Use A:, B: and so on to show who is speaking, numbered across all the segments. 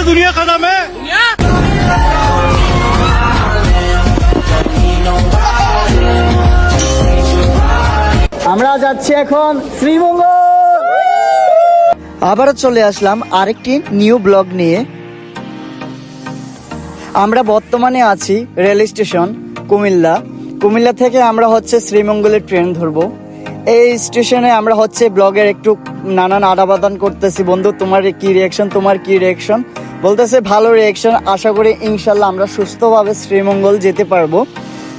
A: दुनिया खत्म है
B: আমরা যাচ্ছি এখন শ্রীমঙ্গল আবারও চলে আসলাম আরেকটি নিউ ব্লগ নিয়ে আমরা বর্তমানে আছি রেল স্টেশন কুমিল্লা কুমিল্লা থেকে আমরা হচ্ছে শ্রীমঙ্গলের ট্রেন ধরবো এই স্টেশনে আমরা হচ্ছে ব্লগের একটু নানান আদাবাদান করতেছি বন্ধু তোমার কি রিয়াকশন তোমার কি রিয়াকশন বলতেছে, ভালো রিয়াকশন আশা করি ইনশাল্লাহ আমরা সুস্থভাবে শ্রীমঙ্গল যেতে পারব।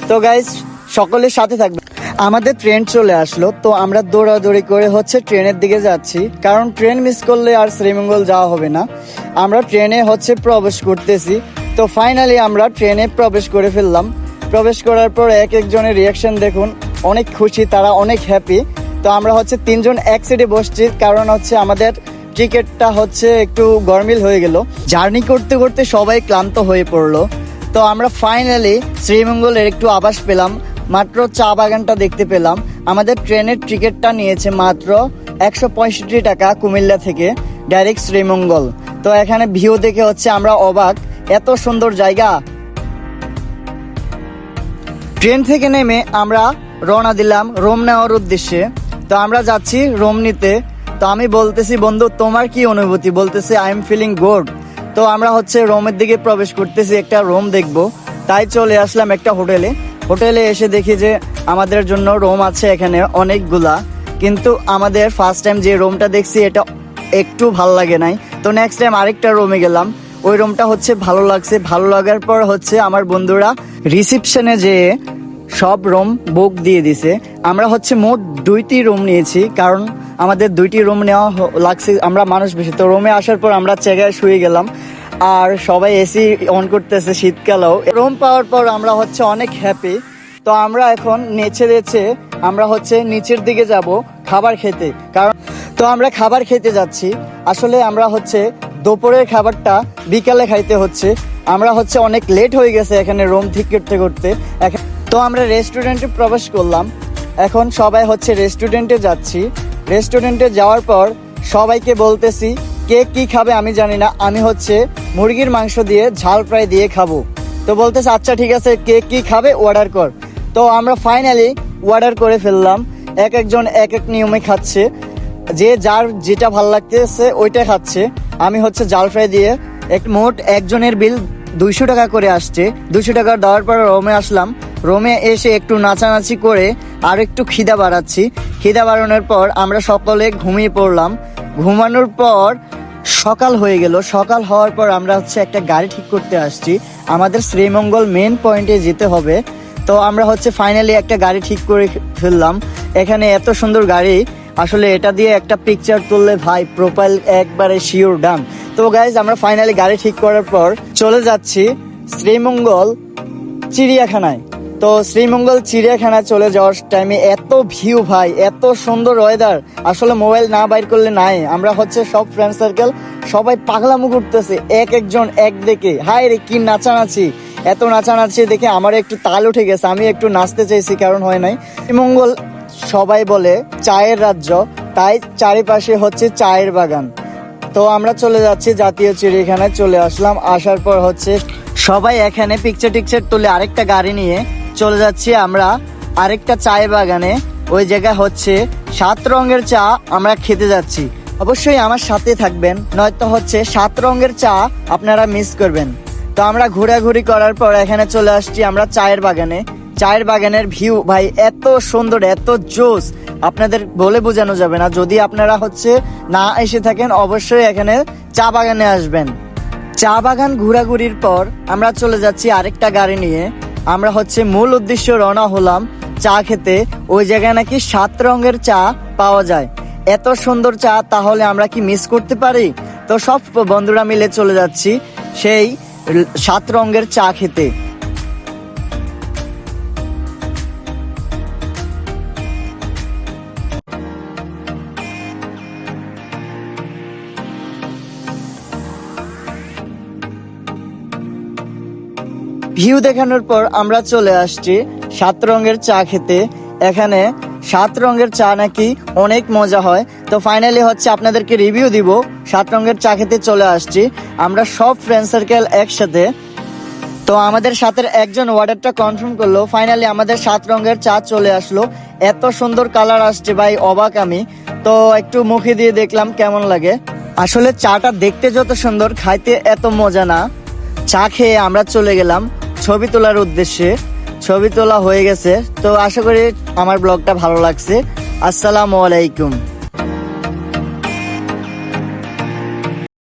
B: তো গাইজ সকলের সাথে থাকবে। আমাদের ট্রেন চলে আসলো, তো আমরা দৌড়াদৌড়ি করে হচ্ছে ট্রেনের দিকে যাচ্ছি। কারণ ট্রেন মিস করলে আর শ্রীমঙ্গল যাওয়া হবে না। আমরা ট্রেনে হচ্ছে প্রবেশ করতেছি। তো ফাইনালি আমরা ট্রেনে প্রবেশ করে ফেললাম। প্রবেশ করার পর এক একজনের রিয়াকশন দেখুন, অনেক খুশি, তারা অনেক হ্যাপি তো আমরা হচ্ছে তিনজন এক সিটে বসছি, কারণ হচ্ছে আমাদের টিকিটটা হচ্ছে একটু গরমিল হয়ে গেল। জার্নি করতে করতে সবাই ক্লান্ত হয়ে পড়ল। তো আমরা ফাইনালি শ্রীমঙ্গলের একটু আভাস পেলাম। মাত্র চা বাগানটা দেখতে পেলাম। আমাদের ট্রেনের টিকিটটা নিয়েছে মাত্র একশো পঁয়ষট্টি টাকা কুমিল্লা থেকে ডাইরেক্ট শ্রীমঙ্গল। তো এখানে ভিউ দেখে হচ্ছে আমরা অবাক। এত সুন্দর জায়গা। ট্রেন থেকে নেমে আমরা রওনা দিলাম রোম নেওয়ার উদ্দেশ্যে। তো আমরা যাচ্ছি রোম নিতে তো আমি বলতেছি, বন্ধু, তোমার কি অনুভূতি? বলতেছে আই এম ফিলিং গুড তো আমরা হচ্ছে রোমের দিকে প্রবেশ করতেছি, একটা রোম দেখব। তাই চলে আসলাম একটা হোটেলে। হোটেলে এসে দেখি যে আমাদের জন্য রোম আছে এখানে অনেকগুলা। কিন্তু আমাদের ফার্স্ট টাইম যে রোমটা দেখছি, এটা একটু ভালো লাগে নাই। তো নেক্সট টাইম আরেকটা রোমে গেলাম। ওই রুমটা হচ্ছে ভালো লাগছে। ভালো লাগার পর হচ্ছে আমার বন্ধুরা রিসিপশনে যেয়ে সব রুম বুক দিয়ে দিছে। আমরা হচ্ছে মোট দুইটি রুম নিয়েছি। কারণ আমাদের দুইটি রুম নেওয়া লাগছে। আমরা মানুষ বেশি। তো রুমে আসার পর আমরা চেগায় শুয়ে গেলাম। আর সবাই এসি অন করতেছে শীতকালেও। রুম পাওয়ার পর আমরা হচ্ছে অনেক হ্যাপি তো আমরা এখন নেচে নেচে আমরা হচ্ছে নিচের দিকে যাব খাবার খেতে। কারণ তো আমরা খাবার খেতে যাচ্ছি। আসলে আমরা হচ্ছে দুপুরের খাবারটা বিকালে খাইতে হচ্ছে। আমরা হচ্ছে অনেক লেট হয়ে গেছে এখানে রুম ঠিক করতে করতে। তো আমরা রেস্টুরেন্টে প্রবেশ করলাম। এখন সবাই হচ্ছে রেস্টুরেন্টে যাচ্ছি। রেস্টুরেন্টে যাওয়ার পর সবাইকে বলতেছি, কে কি খাবে আমি জানি না। আমি হচ্ছে মুরগির মাংস দিয়ে ঝাল ফ্রাই দিয়ে খাব। তো বলতেছে আচ্ছা ঠিক আছে, কে কি খাবে অর্ডার কর। তো আমরা ফাইনালি অর্ডার করে ফেললাম। এক একজন এক এক নিয়মে খাচ্ছে। যে যার যেটা ভালো লাগতেছে ওইটা খাচ্ছে। আমি হচ্ছে জাল ফ্রাই দিয়ে এক মোট একজনের বিল দুইশো টাকা করে আসছে। দুইশো টাকা দেওয়ার পর রোমে আসলাম। রোমে এসে একটু নাচানাচি করে আর একটু খিদা বাড়াচ্ছি। খিদা বাড়ানোর পর আমরা সকলে ঘুমিয়ে পড়লাম। ঘুমানোর পর সকাল হয়ে গেল। সকাল হওয়ার পর আমরা হচ্ছে একটা গাড়ি ঠিক করতে আসছি। আমাদের শ্রীমঙ্গল মেন পয়েন্টে যেতে হবে। তো আমরা হচ্ছে ফাইনালি একটা গাড়ি ঠিক করে ফেললাম। এখানে এত সুন্দর গাড়ি। আসলে এটা দিয়ে একটা পিকচার তুললে ভাই প্রোফাইল একবারে শিওর ডান তো গাইজ আমরা ফাইনালি গাড়ি ঠিক করার পর চলে যাচ্ছি শ্রীমঙ্গল চিড়িয়াখানায়। তো শ্রীমঙ্গল চিড়িয়াখানায় চলে যাওয়ার টাইমে এত ভিউ ভাই, এত সুন্দর ওয়েদার আসলে মোবাইল না বাইর করলে নাই। আমরা হচ্ছে সব ফ্রেন্ড সার্কেল সবাই পাগলামো করতেছে, এক একজন এক দেখে। হায় রে, কি নাচানাচি। এত নাচানাচি দেখে আমার একটু তাল উঠে গেছে। আমি একটু নাচতে চাইছি, কারণ হয় নাই। শ্রীমঙ্গল সবাই বলে চায়ের রাজ্য, তাই চারিপাশে হচ্ছে চায়ের বাগান। তো আমরা চলে যাচ্ছি জাতীয় চিড়িয়াখানায়, চলে আসলাম। আসার পর হচ্ছে সবাই এখানে পিকচার টিকচার তুলে আরেকটা গাড়ি নিয়ে চলে যাচ্ছি আমরা আরেকটা চায় বাগানে। ওই জায়গা হচ্ছে সাত রঙের চা আমরা খেতে যাচ্ছি। অবশ্যই আমার সাথে থাকবেন, নয়তো হচ্ছে সাত রঙের চা আপনারা মিস করবেন। তো আমরা ঘোরাঘুরি করার পর এখানে চলে আসছি আমরা চায়ের বাগানে। চায়ের বাগানের ভিউ, ভাই, এত সুন্দর, এত জোস। আপনাদের বলে বোঝানো যাবে না। যদি আপনারা হচ্ছে না এসে থাকেন, অবশ্যই এখানে চা বাগানে আসবেন। চা বাগান ঘোরাঘুরির পর আমরা চলে যাচ্ছি আরেকটা গাড়ি নিয়ে। আমরা হচ্ছে মূল উদ্দেশ্য রওনা হলাম চা খেতে। ওই জায়গায় নাকি সাত রঙের চা পাওয়া যায়। এত সুন্দর চা, তাহলে আমরা কি মিস করতে পারি? তো সব বন্ধুরা মিলে চলে যাচ্ছি সেই সাত রঙের চা খেতে। ভিউ দেখানোর পর আমরা চলে আসছি সাত রঙের চা খেতে। এখানে সাত রঙের চা নাকি অনেক মজা হয়। তো ফাইনালি হচ্ছে আপনাদেরকে রিভিউ দিব, সাত রঙের চা খেতে চলে আসছি। আমরা সব ফ্রেন্ড সার্কেল একসাথে। তো আমাদের সাথে একজন ওয়ার্ডারটা কনফার্ম করল। ফাইনালি আমাদের সাত রঙের চা চলে আসলো। এত সুন্দর কালার আসছে ভাই, অবাক আমি। তো একটু মুখে দিয়ে দেখলাম কেমন লাগে। আসলে চাটা দেখতে যত সুন্দর, খাইতে এত মজা না। চা খেয়ে আমরা চলে গেলাম। ছবি তোলার উদ্দেশ্যে ছবি তোলা হয়ে গেছে। তো আশা করি আমার ব্লগটা ভালো লাগছে। আসসালামু আলাইকুম।